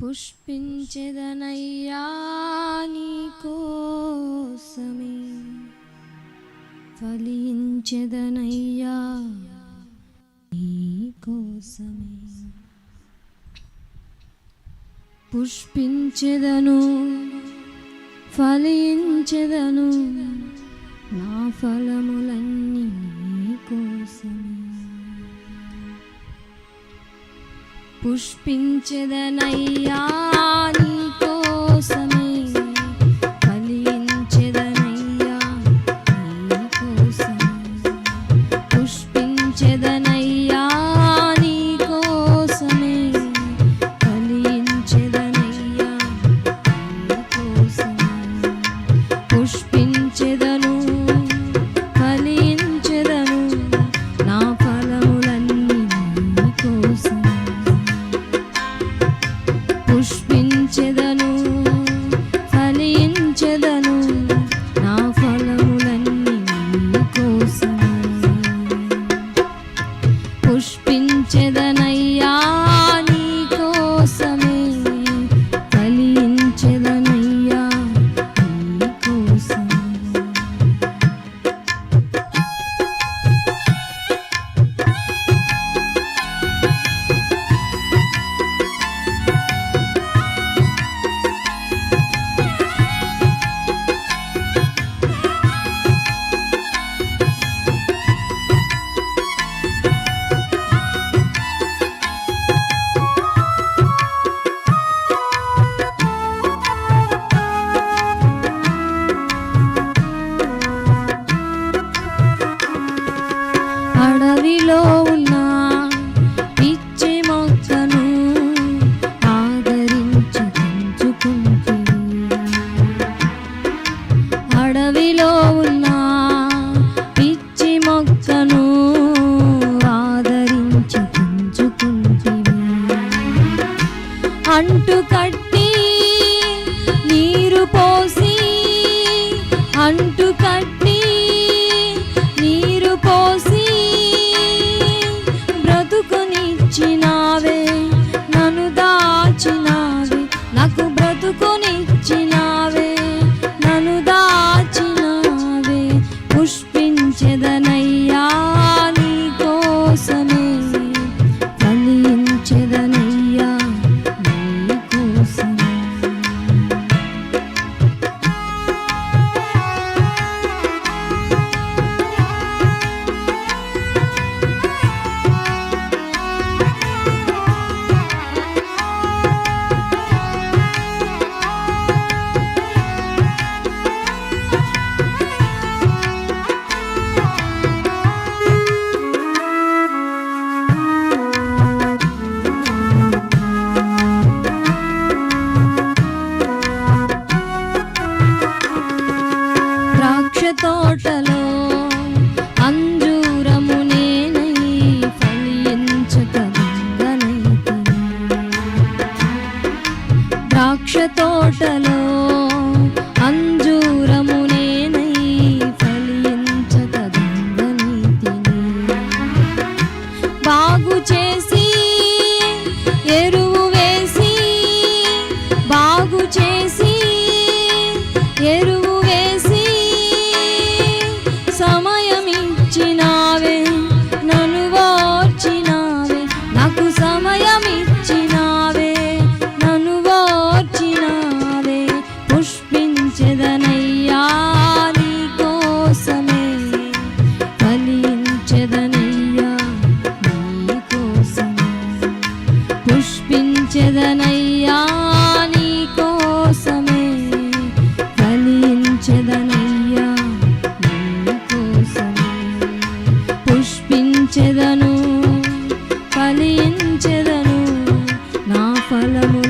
పుష్పించెదనయ్యా నీ కోసమే ఫలించెదనయ్యా నీ కోసమే పుష్పించెదను ఫలించెదను నా ఫలములన్నీ పుష్పించదనయ్యా. కట్టి నీరు పోసి బ్రతుకునిచ్చినావే నన్ను దాచినావే నాకు తోటలో అంజూరము నేనై ఫలించక ద్రాక్ష తోటలో అంజూరము నేనై ఫలించక బాగు చేసి ఎరువు వేసి బాగు చేసి ఎరువు enamoré.